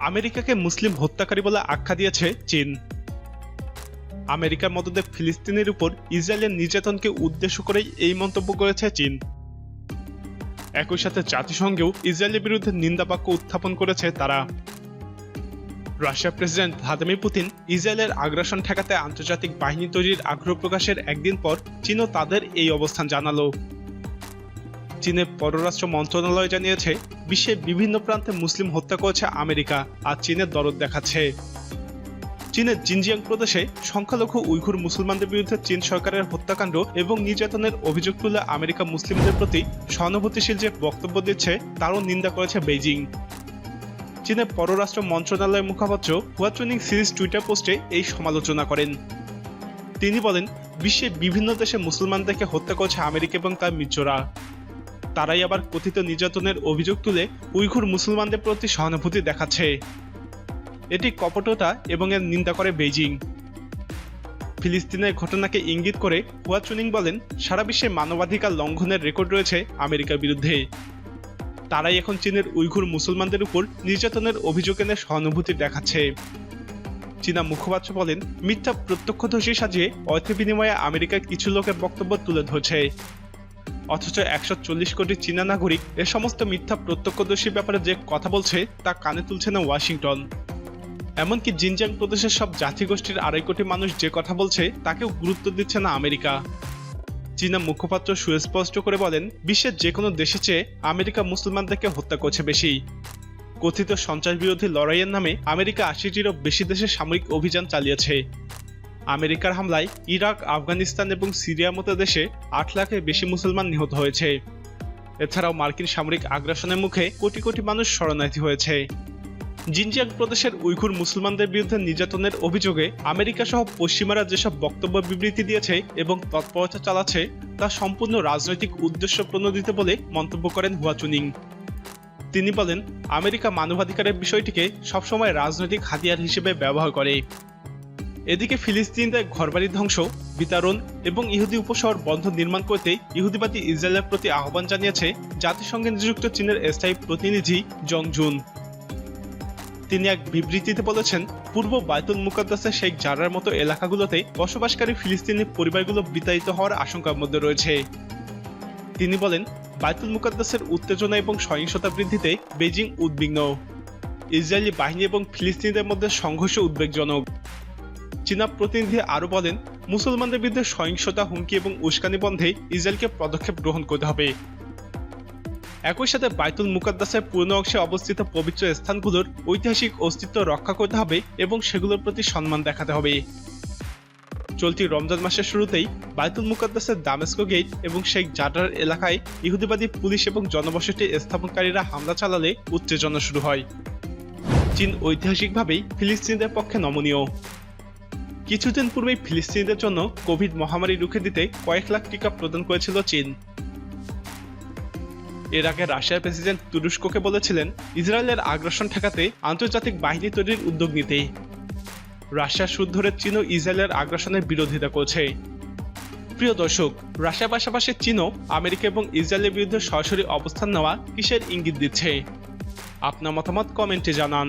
আমেরিকাকে মুসলিম হত্যাকারী বলে আখ্যা দিয়েছে চীন। আমেরিকার মদদে ফিলিস্তিনের উপর ইসরায়েলের নির্যাতনকে উদ্দেশ্য করেই এই মন্তব্য করেছে চীন। একই সাথে জাতিসংঘেও ইসরায়েলের বিরুদ্ধে নিন্দাবাক্য উত্থাপন করেছে তারা। রাশিয়ার প্রেসিডেন্ট ভ্লাদিমির পুতিন ইসরায়েলের আগ্রাসন ঠেকাতে আন্তর্জাতিক বাহিনী তৈরির আগ্রহ প্রকাশের একদিন পর চীনও তাদের এই অবস্থান জানালো। চীনের পররাষ্ট্র মন্ত্রণালয় জানিয়েছে বিশ্বের বিভিন্ন প্রান্তে মুসলিম হত্যা করেছে আমেরিকা আর চীনের দরদ দেখাচ্ছে। চীনের জিনজিয়াং প্রদেশে সংখ্যালঘু উইঘুর মুসলমানদের বিরুদ্ধে চীন সরকারের হত্যাকাণ্ড এবং নির্যাতনের অভিযোগ তুলে আমেরিকা মুসলিমদের প্রতি সহানুভূতিশীল যে বক্তব্য দিচ্ছে, তারও নিন্দা করেছে বেইজিং। চীনের পররাষ্ট্র মন্ত্রণালয়ের মুখপাত্র হুয়াচুনিং সিরিজ টুইটার পোস্টে এই সমালোচনা করেন। তিনি বলেন বিশ্বের বিভিন্ন দেশে মুসলমানদেরকে হত্যা করেছে আমেরিকা এবং তার মিত্ররা। তারাই আবার কথিত নির্যাতনের অভিযোগ তুলে উইঘুর মুসলমানদের প্রতি সহানুভূতি দেখাচ্ছে। এটি কপটতা এবং এর নিন্দা করে বেইজিং। ফিলিস্তিনের ঘটনাকে ইঙ্গিত করে হুয়াচুনিং বলেন, সারা বিশ্বে মানবাধিকার লঙ্ঘনের রেকর্ড রয়েছে আমেরিকার বিরুদ্ধে। তারাই এখন চীনের উইঘুর মুসলমানদের উপর নির্যাতনের অভিযোগ এনে সহানুভূতি দেখাচ্ছে। চীনা মুখপাত্র বলেন, মিথ্যা প্রত্যক্ষদর্শী সাজিয়ে অর্থ বিনিময়ে আমেরিকার কিছু লোকের বক্তব্য তুলে ধরছে। অথচ একশো চল্লিশ কোটি চীনা নাগরিক এ সমস্ত মিথ্যা প্রত্যক্ষদর্শীর ব্যাপারে যে কথা বলছে, তা কানে তুলছে না ওয়াশিংটন। এমনকি জিনজিয়াং প্রদেশের সব জাতিগোষ্ঠীর আড়াই কোটি মানুষ যে কথা বলছে, তাকেও গুরুত্ব দিচ্ছে না আমেরিকা। চীনা মুখপাত্র সুস্পষ্ট করে বলেন, বিশ্বের যে কোনো দেশে চেয়ে আমেরিকা মুসলমানদেরকে হত্যা করছে বেশি। কথিত সন্ত্রাস বিরোধী লড়াইয়ের নামে আমেরিকা আশিটিরও বেশি দেশে সামরিক অভিযান চালিয়েছে। আমেরিকার হামলায় ইরাক, আফগানিস্তান এবং সিরিয়ার মতো দেশে আট লাখের বেশি মুসলমান নিহত হয়েছে। এছাড়াও মার্কিন সামরিক আগ্রাসনের মুখে কোটি কোটি মানুষ শরণার্থী হয়েছে। জিনজিয়াং প্রদেশের উইঘুর মুসলমানদের বিরুদ্ধে নির্যাতনের অভিযোগে আমেরিকা সহ পশ্চিমারা যেসব বক্তব্য বিবৃতি দিয়েছে এবং তৎপরতা চালাচ্ছে, তা সম্পূর্ণ রাজনৈতিক উদ্দেশ্য প্রণোদিত বলে মন্তব্য করেন হুয়াচুনিং তিনি বলেন, আমেরিকা মানবাধিকারের বিষয়টিকে সবসময় রাজনৈতিক হাতিয়ার হিসেবে ব্যবহার করে। এদিকে ফিলিস্তিনদের ঘরবাড়ি ধ্বংস বিতরণ এবং ইহুদি উপশহর বন্ধ নির্মাণ করতে ইহুদিবাদী ইসরায়েলের প্রতি আহ্বান জানিয়েছে জাতিসংঘে নিযুক্ত চীনের স্থায়ী প্রতিনিধি জং জুন তিনি এক বিবৃতিতে বলেছেন, পূর্ব বায়তুল মুকাদ্দাসের শেখ জারার মতো এলাকাগুলোতে বসবাসকারী ফিলিস্তিনি পরিবারগুলো বিতাড়িত হওয়ার আশঙ্কার মধ্যে রয়েছে। তিনি বলেন, বায়তুল মুকাদ্দাসের উত্তেজনা এবং সহিংসতা বৃদ্ধিতে বেজিং উদ্বিগ্ন। ইসরায়েলি বাহিনী এবং ফিলিস্তিনিদের মধ্যে সংঘর্ষ উদ্বেগজনক। চীনা প্রতিনিধি আরও বলেন, মুসলমানদের বিরুদ্ধে সহিংসতা, হুমকি এবং উস্কানি বন্ধে ইসরায়েলকে পদক্ষেপ গ্রহণ করতে হবে। একই সাথে বাইতুল মুকাদ্দাসের পূর্ণ অংশে অবস্থিত পবিত্র স্থানগুলোর ঐতিহাসিক অস্তিত্ব রক্ষা করতে হবে এবং সেগুলোর প্রতি সম্মান দেখাতে হবে। চলতি রমজান মাসের শুরুতেই বাইতুল মুকাদ্দাসের দামেস্কো গেট এবং শেখ জাডার এলাকায় ইহুদিবাদী পুলিশ এবং জনবসতি স্থাপনকারীরা হামলা চালালে উত্তেজনা শুরু হয়। চীন ঐতিহাসিকভাবেই ফিলিস্তিনিদের পক্ষে নমনীয়। কিছুদিন পূর্বেই ফিলিস্তিনিদের জন্য কোভিড মহামারী রুখে দিতে কয়েক লাখ টিকা প্রদান করেছিল চীন। এর আগে রাশিয়ার প্রেসিডেন্ট তুরস্ককে বলেছিলেন, ইসরায়েলের আগ্রাসন ঠেকাতে আন্তর্জাতিক বাহিনী তৈরির উদ্যোগ নিতে। রাশিয়ার সুদ ধরে চীনও ইসরায়েলের আগ্রাসনের বিরোধিতা করছে। প্রিয় দর্শক, রাশিয়ার পাশাপাশি চীনও আমেরিকা এবং ইসরায়েলের বিরুদ্ধে সরাসরি অবস্থান নেওয়া কিসের ইঙ্গিত দিচ্ছে? আপনার মতামত কমেন্টে জানান।